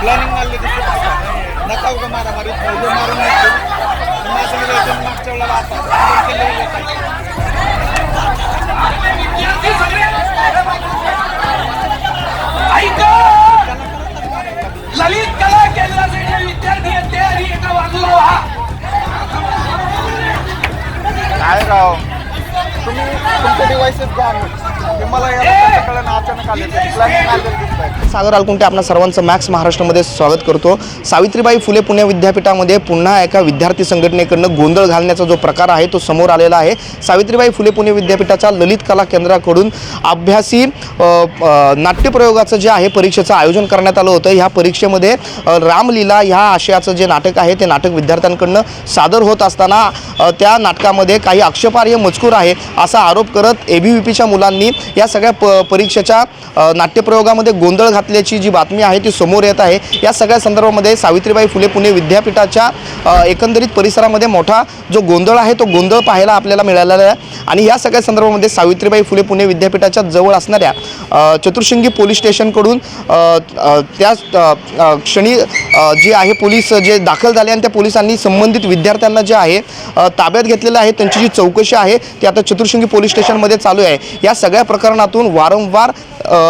Planning मारली दिसते नका उगा मारा मारी उभे मारून नसते माझं नियोजन मागच्या वेळेला आता आपण केलेलं आहे. ऐका ललित कला केंद्राचे जे विद्यार्थी आहेत ते आणि एका बाजूला व्हा काय राव तुम्ही तुमचे डिव्हाइसेस घ्या ते मला याला कळलं ना अचानक आले प्लॅनिंग आलेलं दिसतंय सागर अलकुंटे आपणा सर्वांचं मॅक्स महाराष्ट्रामध्ये स्वागत करतो. सावित्रीबाई फुले पुणे विद्यापीठामध्ये पुन्हा एका विद्यार्थी संघटनेकडनं गोंधळ घालण्याचा जो प्रकार आहे तो समोर आलेला आहे. सावित्रीबाई फुले पुणे विद्यापीठाच्या ललित कला केंद्राकडून अभ्यासी नाट्यप्रयोगाचं जे आहे परीक्षेचं आयोजन करण्यात आलं होतं. ह्या परीक्षेमध्ये रामलीला ह्या आशयाचं जे नाटक आहे ते नाटक विद्यार्थ्यांकडनं सादर होत असताना त्या नाटकामध्ये काही आक्षेपार्ह मजकूर आहे असा आरोप करत ए बी व्ही पीच्या मुलांनी या सगळ्या प परीक्षेच्या नाट्यप्रयोगामध्ये गोंधळ घातल्याची जी बातमी आहे ती समोर येत आहे. या सगळ्या संदर्भामध्ये सावित्रीबाई फुले पुणे विद्यापीठाच्या एकंदरीत परिसरामध्ये मोठा जो गोंधळ आहे तो गोंधळ पाहायला आपल्याला मिळालेला आहे. आणि या सगळ्या संदर्भामध्ये सावित्रीबाई फुले पुणे विद्यापीठाच्या जवळ असणाऱ्या चतुर्शिंगी चतुर्शृंगी पोलीस स्टेशनकडून त्या क्षणी जे आहे पोलीस जे दाखल झाले आणि त्या पोलिसांनी संबंधित विद्यार्थ्यांना जे आहे ताब्यात घेतलेलं आहे त्यांची जी चौकशी आहे ती आता चतुर्शिंगी पोलीस स्टेशनमध्ये चालू आहे. या सगळ्या प्रकरणातून वारंवार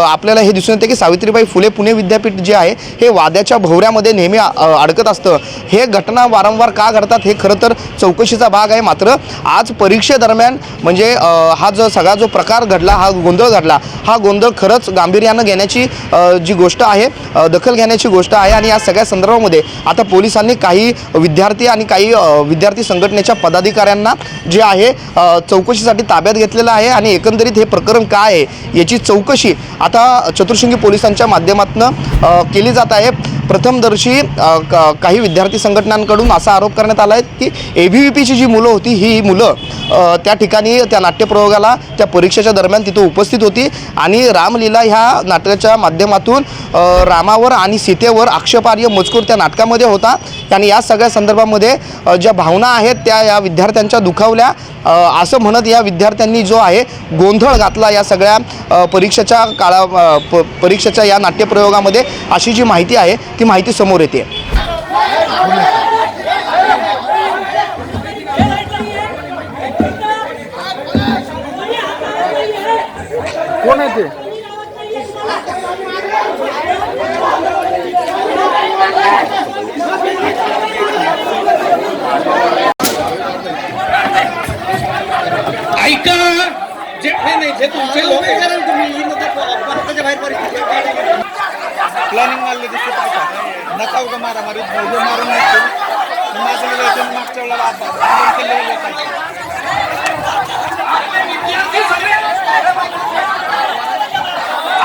आपल्याला हे दिसून येते की सावित्रीबाई फुले पुणे विद्यापीठ जे आहे हे वाद्याच्या भोवऱ्यामध्ये नेहमी अडकत असतं. हे घटना वारंवार का घडतात हे खरं तर चौकशीचा भाग आहे. मात्र आज परीक्षेदरम्यान म्हणजे हा जो सगळा जो प्रकार घडला हा गोंधळ घडला हा गोंधळ खरंच गांभीर्यानं घेण्याची जी गोष्ट आहे दखल घेण्याची गोष्ट आहे. आणि या सगळ्या संदर्भामध्ये आता पोलिसांनी काही विद्यार्थी आणि काही विद्यार्थी संघटनेच्या पदाधिकाऱ्यांना जे आहे चौकशीसाठी ताब्यात घेतलेलं आहे. आणि एकंदरीत हे प्रकरण काय आहे याची चौकशी आता चतुर्शृंगी पोलिसांच्या माध्यमातून केली जात आहे. प्रथमदर्शी क- काही विद्यार्थी संघटनांकडून असा आरोप करण्यात आला आहे की ए व्ही व्ही पीची जी मुलं होती ही मुलं त्या ठिकाणी त्या नाट्यप्रयोगाला त्या परीक्षेच्या दरम्यान तिथं उपस्थित होती आणि रामलीला ह्या नाटकाच्या माध्यमातून रामावर आणि सीतेवर आक्षेपार्य मजकूर त्या नाटकामध्ये होता. आणि या सगळ्या संदर्भामध्ये ज्या भावना आहेत त्या या विद्यार्थ्यांच्या दुखावल्या. असं म्हणत या विद्यार्थ्यांनी जो आहे गोंधळ घातला या सगळ्या परीक्षेच्या काळा प परीक्षेच्या या नाट्यप्रयोगामध्ये अशी जी माहिती आहे ती माहिती समोर येते. कोण आहे ते? ऐका जे नाही नाही जे तुमचे लोक प्लॅनिंग मारली दिसते नका उगा मारा मारी उभे मारून माझं नियोजन मागच्या वेळेला आता आपण केलेलं आहे.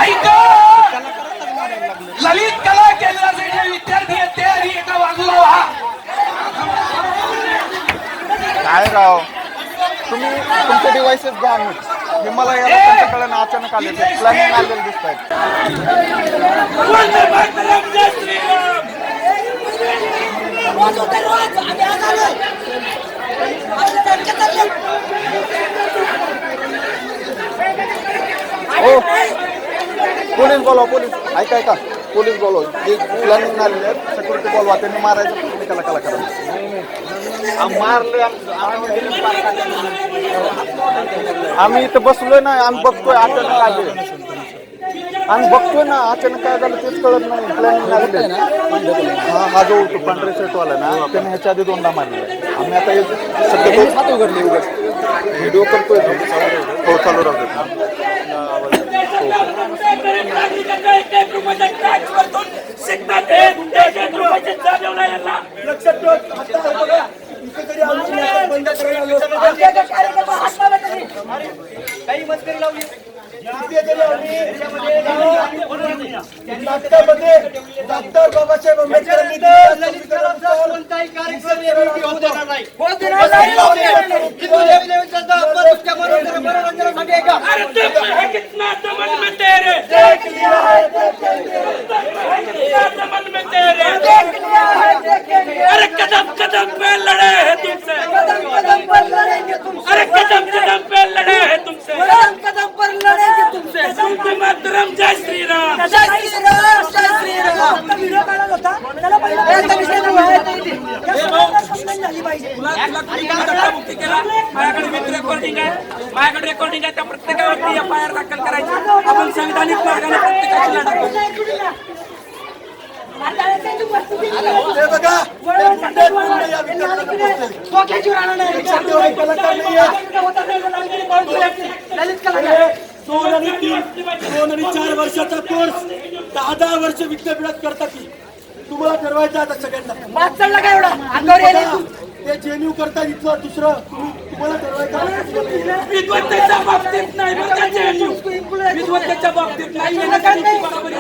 ऐका! ललित कला केंद्राचे जे विद्यार्थी आहेत ते आणि एका बाजूला व्हा काय राव? तुम्ही तुमचे डिव्हाइसेस घ्या हे मला याला ना अचानक आले. प्लॅनिंग आलेलं दिसतंय. हो पोलीस बोलवा पोलीस. ऐका ऐका. पोलीस बोलवा. जे प्लॅनिंग आलेले आहेत सिक्युरिटी बोलवा. त्यांनी मारायचं त्याला कला करा. मारले. आम्ही इथं बसलोय ना आम्ही बघतोय अचानक आले आम्ही बघतोय ना अचानक काय झालं तेच कळत नाही. प्लॅनिंग आलेले हा हा जो पांढरे शर्ट वाला ना त्याने ह्याच्या आधी दोनदा मारले आम्ही आता सध्या उघडले व्हिडिओ करतोय. हो चालू राहतो डॉक्टर बाबासाहेब आंबेडकरांनी दिलेल्या संविधानानुसार कार्यक्रम कितना दमन में तेरे देख लिया है, देखेंगे. अरे कदम कदम पे लड़े हैं तुमसे। कदम कदम पर लड़ेंगे तुमसे. अरे कदम कदम पे लड़े हैं तुमसे कदम कदम पर लड़ेंगे तुमसे वंदे मातरम जय श्री राम जय श्री राम जय श्री राम माझ्याकडे रेकॉर्डिंग आहे त्या प्रत्येकावरती एफ आय आर दाखल करायची आपण संविधानिक मार्गाने प्रत्येकाची लढा करू. हे बघा ते पंडित मुंडे या विद्यार्थ्यांना पोहोचले. तेवढे दोन आणि तीन दोन आणि चार वर्षाचा कोर्स दहा दहा वर्ष विद्यापीठात करता की तुम्हाला ठरवायचं आता सगळ्यांना. बघा, ते जेन्यू करता इथलं दुसरं. तुम्ही- तुम्हाला विद्वत्तेच्या बाबतीत नाही बरं का JNU? विद्वत्तेच्या बाबतीत नाही. बरोबरी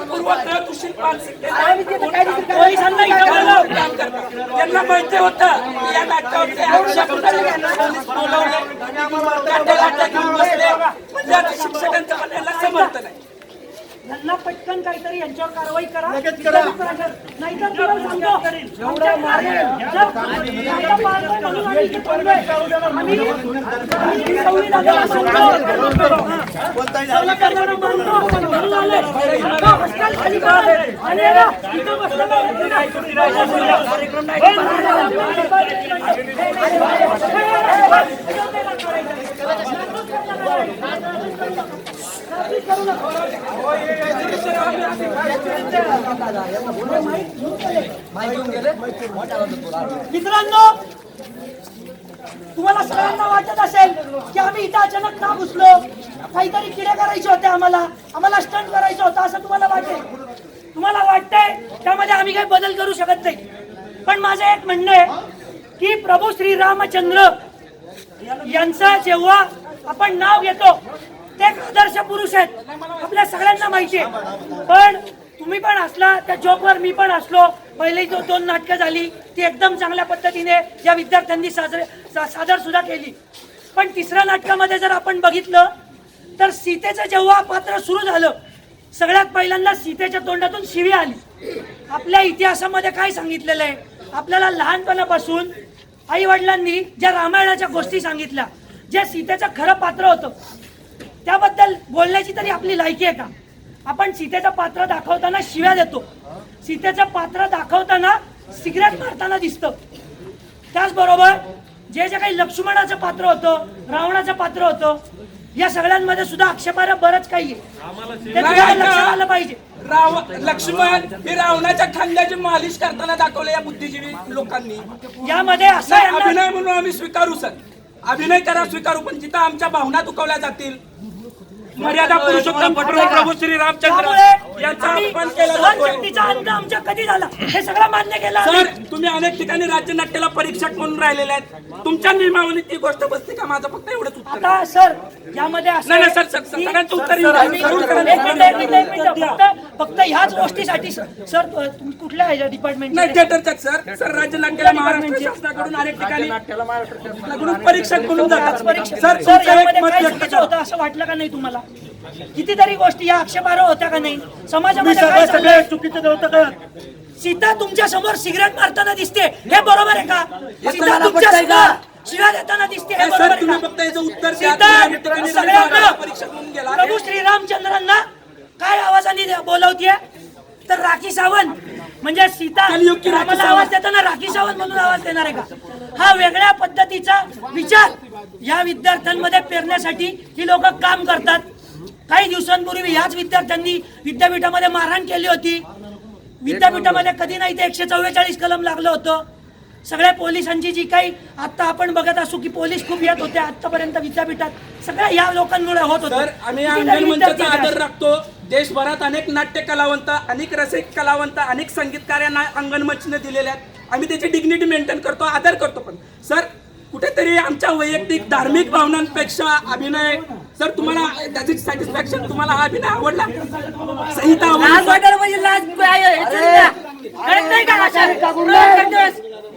पूर्वग्रह दूषित मानसिकतेचा पोलिसांना इथं काम करतात. त्यांना माहिती होतं की या नाटकावरचे आक्षेप पोलीस बोलवले नाट्यनाट्य घेऊन बसले. म्हणजे आता शिक्षकांचं पण याला समर्थन आहे. यांना पटकन काहीतरी यांच्यावर कारवाई करा. नाहीतर तुम्हाला सांगतो आमच्या मित्रांनो तुम्हाला सगळ्यांना वाटत असेल की आम्ही इथं अचानक का घुसलो? काहीतरी किडे करायचे होते आम्हाला. आम्हाला स्टंट करायचं होतं असं तुम्हाला वाटेल तुम्हाला वाटतंय त्यामध्ये आम्ही काही बदल करू शकत नाही? पण माझं एक म्हणणं आहे की प्रभू श्री रामचंद्र यांचं जेव्हा आपण नाव घेतो ते एक आदर्श पुरुष आहेत. आपल्या सगळ्यांना माहिती आहे. पण तुम्ही पण असला त्या जॉबवर मी पण असलो पहिले जो दोन नाटकं झाली ती एकदम चांगल्या पद्धतीने या विद्यार्थ्यांनी साजरे सा- सादर सुद्धा केली. पण तिसऱ्या नाटकामध्ये जर आपण बघितलं तर सीतेचं जेव्हा पात्र सुरू झालं सगळ्यात पहिल्यांदा सीतेच्या तोंडातून शिवी आली. आपल्या इतिहासामध्ये काय सांगितलेलं आहे? आपल्याला लहानपणापासून आई वडिलांनी ज्या रामायणाच्या गोष्टी सांगितल्या जे सीतेचं खरं पात्र होतं त्याबद्दल बोलण्याची तरी आपली लायकी आहे का? आपण सीतेचं पात्र दाखवताना शिव्या देतो. सीतेचं पात्र दाखवताना सिगरेट मारताना दिसतं. त्याचबरोबर जे जे काही लक्ष्मणाचं पात्र होतं रावणाचं पात्र होतं या सगळ्यांमध्ये सुद्धा आक्षेपार्ह बरंच काही आहे. ते तुम्हाला लक्षात आलं पाहिजे. राव लक्ष्मण हे रावणाच्या खांद्याची मालिश करताना दाखवले या बुद्धिजीवी लोकांनी. यामध्ये असं नाही, अभिनय म्हणून आम्ही स्वीकारू सर. अभिनय करा स्वीकारू पण जिथं आमच्या भावना दुखावल्या जातील मर्यादा पुरुषोत्तम प्रभू श्री रामचंद्र यांचा अपमान केला सहनशक्तीचा अंत आमच्या कधी झाला? हे सगळं मान्य केलं सर. तुम्ही अनेक ठिकाणी राज्यनाट्याला परीक्षक म्हणून राहिलेले आहेत. तुमच्या नियमावलीत ती गोष्ट बसते का? माझं फक्त एवढंच उत्तर. आता सर यामध्ये असं नाही, नाही, आहे सर, सगळ्यांचं उत्तर जरूर. फक्त फक्त ह्याच गोष्टीसाठी सर. सर, तुम्ही कुठल्या ह्याच्या डिपार्टमेंट नाही थिएटरच्या सर. सर राज्यनाट्याला महाराष्ट्र शासनाकडून अनेक ठिकाणी कडून परीक्षक म्हणून जातात. परीक्षा सर सर तुमचं एक यामध्ये मत काय व्यक्त चुकीचं करा. होतं असं वाटलं का नाही तुम्हाला? कितीतरी गोष्टी या आक्षेपार्ह होत्या का नाही समाजामध्ये काय सगळं चाललंय? चुकीचं होतं का सीता तुमच्यासमोर सिगरेट मारताना दिसते हे बरोबर आहे का सीता तुम्हाला तुमच्या पटतंय का? समोर शिव्या देताना दिसते हे बरोबर आहे तुम्ही का? फक्त याचं उत्तर द्या सीता तुम्ही ठिकाणी सगळ्यांना गेला प्रभू श्रीरामचंद्रांना काय आवाजाने बोलवतीये तर राखी सावंत म्हणजे सीता राखी रामाला सावंत. आवाज देताना राखी सावंत म्हणून आवाज देणार आहे का हा वेगळ्या पद्धतीचा विचार या विद्यार्थ्यांमध्ये पेरण्यासाठी ही लोक काम करतात काही दिवसांपूर्वी याच विद्यार्थ्यांनी विद्यापीठामध्ये मारहाण केली होती. विद्यापीठामध्ये कधी नाही ते एकशे चव्वेचाळीस कलम लागलं होतं. सगळ्या पोलिसांची जी काही आता आपण बघत असू की पोलीस खूप येत होते आतापर्यंत विद्यापीठात सगळ्या या लोकांमुळे होत होतं. आम्ही अंगण मंचाचा आदर राखतो. देशभरात अनेक नाट्य कलावंत अनेक रसिक कलावंत अनेक संगीतकार यांना अंगण मंचने दिलेले आहेत. आम्ही त्याची डिग्निटी मेंटेन करतो आदर करतो पण. सर कुठेतरी आमच्या वैयक्तिक धार्मिक भावनांपेक्षा अभिनय सर तुम्हाला त्याची सॅटिस्फॅक्शन तुम्हाला हा अभिनय आवडला? संहिता.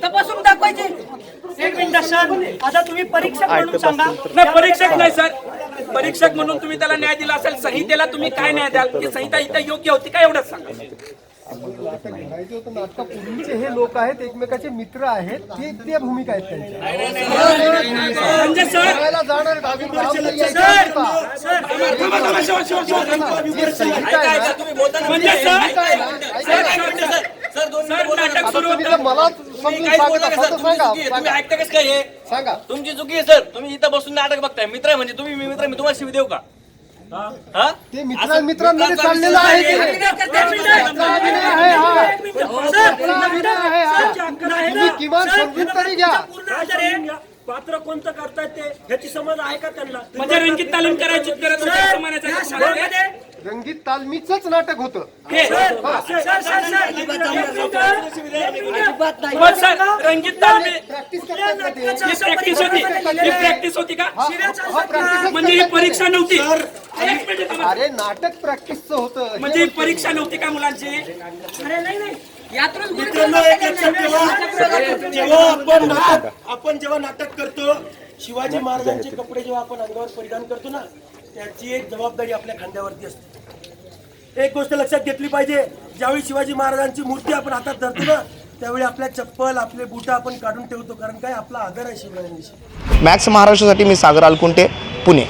तपासून दाखवायचे. एक मिनिट सर. आता तुम्ही परीक्षक म्हणून सांगा. नाही परीक्षक नाही सर. परीक्षक म्हणून तुम्ही त्याला न्याय दिला असेल संहितेला तुम्ही काय न्याय द्याल? की संहिता इथं योग्य होती का एवढंच सांगा. माहिती हे लोक आहेत एकमेकाचे मित्र आहेत ते त्या भूमिका आहेत त्यांच्या मला सांगा तुमची चुकी आहे सर तुम्ही इथं बसून नाटक बघताय. मित्र आहे म्हणजे तुम्ही मी मित्र मी तुम्हाला शिव देऊ का? ते मित्रा मित्रांमध्ये चाललेलं आहे ते. हा. हा. किमान समजून तरी घ्या. पात्र कोणतं करतायत ते? ह्याची समज आहे का त्यांना? म्हणजे रंगीत तालीम करायची गरज रंगीत तालमीचंच नाटक होतं. सर सर सर पण सर, रंगीत तालीम प्रॅक्टिस. ही होती. प्रॅक्टिस होती का? म्हणजे ही परीक्षा. नव्हती. एक मिनिट थांबा. अरे नाटक प्रॅक्टिसचं होतं. म्हणजे परीक्षा नव्हती का मुलांची? अरे नाही नाही. यातूनच मित्रांनो एक लक्षात ठेवा. जेव्हा आपण नाटक. आपण जेव्हा नाटक करतो शिवाजी महाराजांचे कपडे जेव्हा आपण अंगावर परिधान करतो ना त्याची एक जबाबदारी आपल्या खांद्यावरती असते. एक गोष्ट लक्षात घेतली पाहिजे ज्यावेळी शिवाजी महाराजांची मूर्ती आपण हातात धरतो ना त्यावेळी आपल्या चप्पल आपले बुट आपण काढून ठेवतो कारण काय? आपला आदर आहे शिवरायांविषयी. मॅक्स महाराष्ट्रासाठी मी सागर अलकुंटे